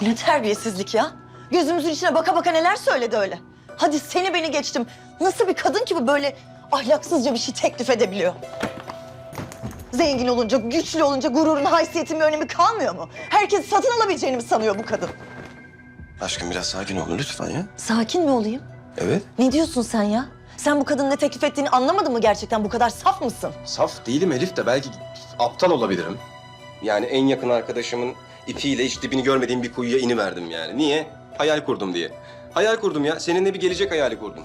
Bu ne terbiyesizlik ya? Gözümüzün içine baka baka neler söyledi öyle. Hadi seni beni geçtim. Nasıl bir kadın ki bu böyle ahlaksızca bir şey teklif edebiliyor? Zengin olunca, güçlü olunca gururun, haysiyetin bir önemi kalmıyor mu? Herkes satın alabileceğini mi sanıyor bu kadın? Aşkım biraz sakin ol lütfen ya. Sakin mi olayım? Evet. Ne diyorsun sen ya? Sen bu kadının ne teklif ettiğini anlamadın mı gerçekten? Bu kadar saf mısın? Saf değilim Elif de belki aptal olabilirim. Yani en yakın arkadaşımın ipiyle hiç dibini görmediğim bir kuyuya iniverdim yani. Niye? Hayal kurdum diye. Hayal kurdum ya. Seninle bir gelecek hayali kurdum.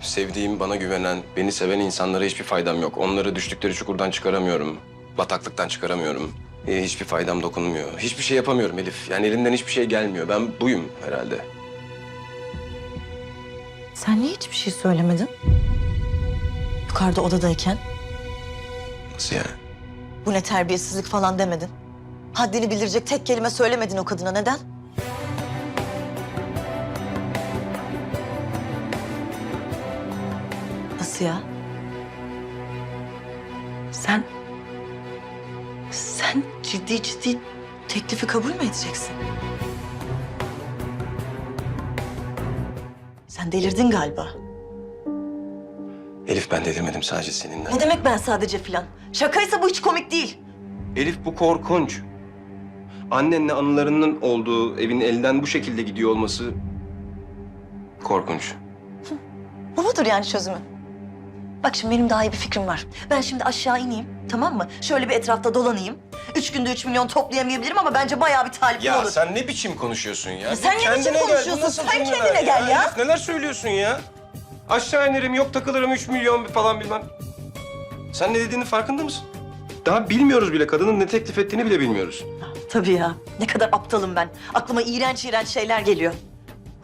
Sevdiğim, bana güvenen, beni seven insanlara hiçbir faydam yok. Onları düştükleri çukurdan çıkaramıyorum. Bataklıktan çıkaramıyorum. Ee, hiçbir faydam dokunmuyor. Hiçbir şey yapamıyorum Elif. Yani elimden hiçbir şey gelmiyor. Ben buyum herhalde. Sen niye hiçbir şey söylemedin? Yukarıda odadayken Nasıl yani? bu ne terbiyesizlik falan demedin. Haddini bildirecek tek kelime söylemedin o kadına. Neden? Nasıl ya? Sen... Sen ciddi ciddi teklifi kabul mü edeceksin? Sen delirdin galiba. Elif ben delirmedim sadece seninle. Ne demek ben sadece filan? Şakaysa bu hiç komik değil. Elif bu korkunç. Annenle anılarının olduğu evin elden bu şekilde gidiyor olması korkunç. Bu mudur yani çözümü? Bak şimdi benim daha iyi bir fikrim var. Ben şimdi aşağı ineyim tamam mı? Şöyle bir etrafta dolanayım. Üç günde üç milyon toplayamayabilirim ama bence bayağı bir talipli Ya olur. sen ne biçim konuşuyorsun ya? Ya sen ne biçim kendine gel, bu konuşuyorsun? nasıl Sen cümleler kendine gel ya. Elif neler söylüyorsun ya? Aşağı inerim yok takılırım üç milyon falan bilmem. Sen ne dediğinin farkında mısın? Daha bilmiyoruz bile kadının ne teklif ettiğini bile bilmiyoruz. Tabii ya. Ne kadar aptalım ben. Aklıma iğrenç iğrenç şeyler geliyor.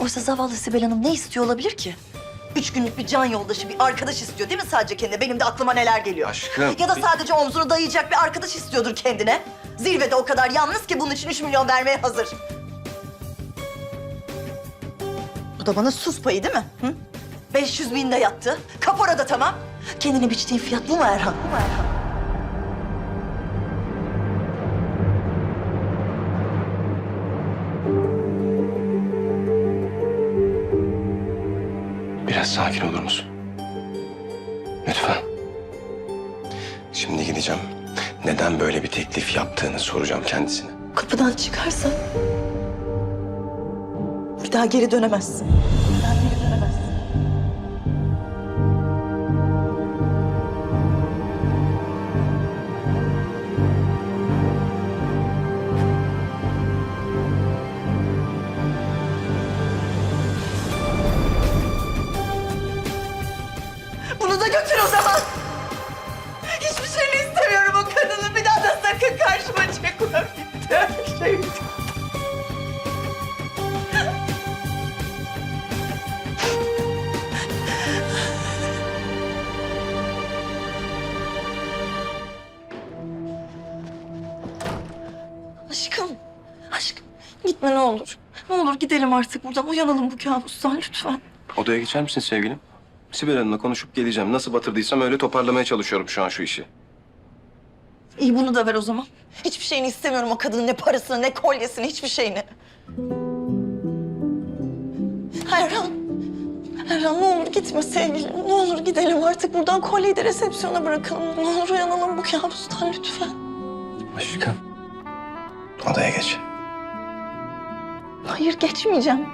Oysa zavallı Sibel Hanım ne istiyor olabilir ki? Üç günlük bir can yoldaşı, bir arkadaş istiyor değil mi sadece kendine? Benim de aklıma neler geliyor. Aşkım. Ya da sadece omzunu dayayacak bir arkadaş istiyordur kendine. Zirvede o kadar yalnız ki bunun için üç milyon vermeye hazır. Bu da bana sus payı değil mi? Hı? 500 bin de yattı. Kapora da tamam. Kendine biçtiğin fiyat bu mu Erhan? Bu mu Erhan? Biraz sakin olur musun? Lütfen. Şimdi gideceğim. Neden böyle bir teklif yaptığını soracağım kendisine. Kapıdan çıkarsan bir daha geri dönemezsin. Götür o zaman. Hiçbir şeyini istemiyorum o kadını. Bir daha da sakın karşıma çıkma. Bitti her şey. bitti. Aşkım, aşkım gitme ne olur. Ne olur gidelim artık buradan. Uyanalım bu kabustan lütfen. Odaya geçer misin sevgilim? Sibel Hanım'la konuşup geleceğim. Nasıl batırdıysam öyle toparlamaya çalışıyorum şu an şu işi. İyi bunu da ver o zaman. Hiçbir şeyini istemiyorum o kadının ne parasını ne kolyesini hiçbir şeyini. Erhan. Erhan ne olur gitme sevgilim. Ne olur gidelim artık buradan kolyeyi de resepsiyona bırakalım. Ne olur uyanalım bu kabustan lütfen. Aşkım. Odaya geç. Hayır geçmeyeceğim.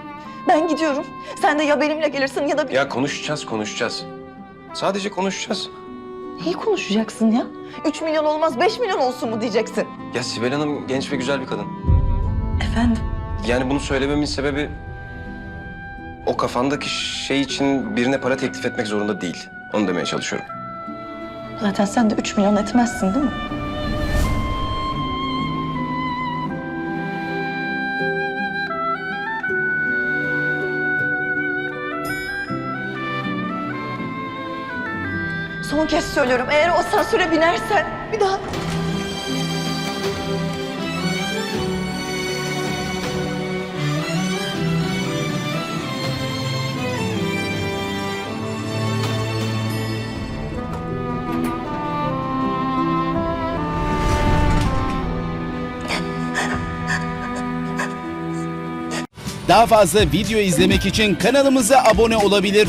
Ben gidiyorum. Sen de ya benimle gelirsin ya da... Ya konuşacağız, konuşacağız. Sadece konuşacağız. Neyi konuşacaksın ya? Üç milyon olmaz, beş milyon olsun mu diyeceksin? Ya Sibel Hanım genç ve güzel bir kadın. Efendim? Yani bunu söylememin sebebi... O kafandaki şey için birine para teklif etmek zorunda değil. Onu demeye çalışıyorum. Zaten sen de üç milyon etmezsin değil mi? Son kez söylüyorum eğer o asansöre binersen bir daha... Daha fazla video izlemek için kanalımıza abone olabilir.